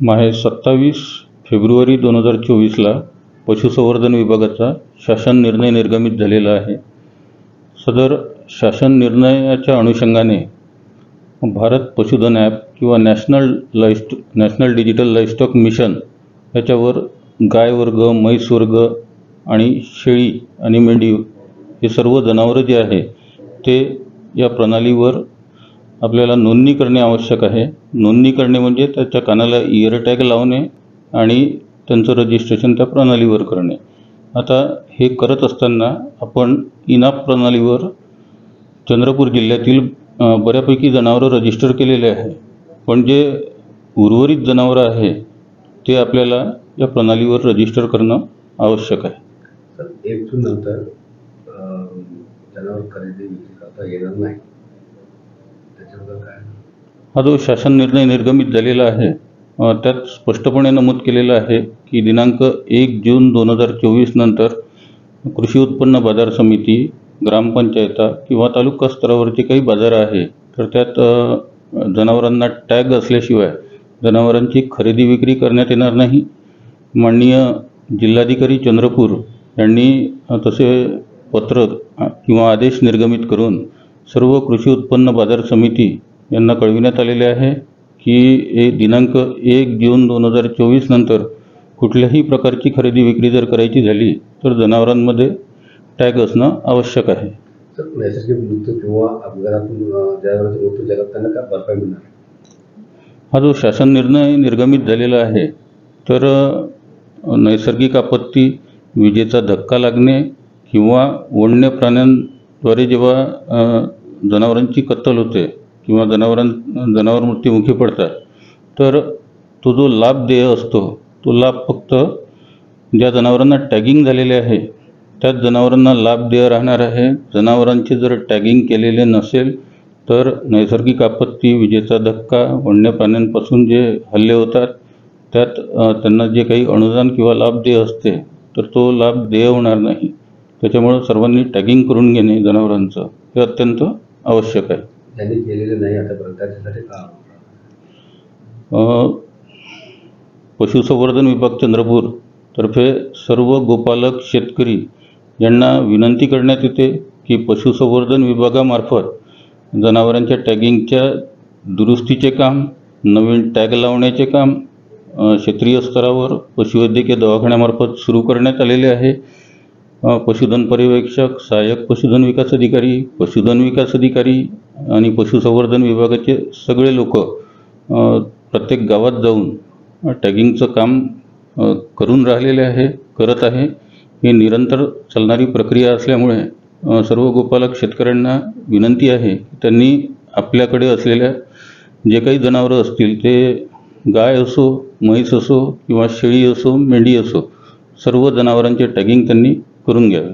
माहे सत्तावीस फेब्रुवारी दोन हजार चोवीसला पशुसंवर्धन विभागाचा शासन निर्णय निर्गमित झालेला आहे. सदर शासन निर्णयाच्या अनुषंगाने भारत पशुधन ॲप किंवा national livestock national digital livestock mission याच्यावर गाय वर्ग म्हैस वर्ग आणि शेळी आणि मेंढी हे सर्व जनावरं जे आहे ते या प्रणालीवर आपल्याला नोंदणी करणे आवश्यक आहे. नोंदणी करणे म्हणजे त्याच्या कानाला इयर टॅग लावणे आणि त्यांचं रजिस्ट्रेशन त्या प्रणालीवर करणे. आता हे करत असताना आपण इनाप प्रणालीवर चंद्रपूर जिल्ह्यातील बऱ्यापैकी जनावरं रजिस्टर केलेले आहे पण जे उर्वरित जनावरं आहे ते आपल्याला या प्रणालीवर रजिस्टर करणं आवश्यक आहे. तर एक जून नंतर जनावर खरेदी विक्री करता येणार नाही. हा जो शासन निर्णय निर्गमित झालेला आहे त्यात स्पष्टपणे नमूद केलेलं आहे की दिनांक एक जून दोन हजार चोवीस नंतर कृषी उत्पन्न बाजार समिती ग्रामपंचायता किंवा तालुका स्तरावरचे काही बाजार आहे तर त्यात जनावरांना टॅग असल्याशिवाय जनावरांची खरेदी विक्री करण्यात येणार नाही. माननीय जिल्हाधिकारी चंद्रपूर यांनी तसे पत्र किंवा आदेश निर्गमित करून सर्व कृषी उत्पन्न बाजार समिती यांना कळविण्यात आलेले आहे की हे दिनांक एक जून दोन हजार चोवीस नंतर कुठल्याही प्रकारची खरेदी विक्री जर करायची झाली तर जनावरांमध्ये टॅग असणं आवश्यक आहे. तर नैसर्गिक मृत्यू किंवा अपघातातून अं, जनावरांचा मृत्यू झाला त्यांना काय भरपाई मिळणार? हा जो शासन निर्णय निर्गमित झालेला आहे तर नैसर्गिक आपत्ती विजेचा धक्का लागणे किंवा वन्य प्राण्यांद्वारे जेव्हा जनावरांची कत्तल होते किंवा जनावरां जनावर मृत्युमुखी पडतात. तर तो जो लाभ देय असतो तो लाभ फक्त ज्या जनावरांना टॅगिंग झालेले आहे त्याच जनावरांना लाभ देय राहणार आहे. जनावरांचे जर टॅगिंग केलेले नसेल तर नैसर्गिक आपत्ती विजेचा धक्का वन्य प्राण्यांपासून जे हल्ले होतात त्यात त्यांना जे काही अनुदान किंवा लाभ देय असते तर तो लाभ देय होणार नाही. त्याच्यामुळं सर्वांनी टॅगिंग करून घेणे जनावरांचं हे अत्यंत आवश्यक आहे. ज्यांनी केलेले नाही आतापर्यंत त्याच्यासाठी पशुसंवर्धन विभाग चंद्रपूर तर्फे सर्व गोपालक शेतकरी यांना विनंती करण्यात येते की पशुसंवर्धन विभागामार्फत जनावरांच्या टॅगिंगच्या दुरुस्तीचे काम नवीन टॅग लावण्याचे काम क्षेत्रीय स्तरावर पशुवैद्यकीय दवाखान्यामार्फत सुरू करण्यात आलेले आहे. पशुधन पर्यवेक्षक सहाय्यक पशुधन विकास अधिकारी पशुधन विकास अधिकारी आणि पशुसंवर्धन विभागाचे सगळे लोक प्रत्येक गावात जाऊन टॅगिंगचं काम करून राहिलेले आहे करत आहे. ही निरंतर चालणारी प्रक्रिया असल्यामुळे सर्व गोपालक शेतकऱ्यांना विनंती आहे त्यांनी आपल्याकडे असलेल्या जे काही जनावरं असतील ते गाय असो म्हैस असो किंवा शेळी असो मेंढी असो सर्व जनावरांचे टॅगिंग त्यांनी करून घ्यावे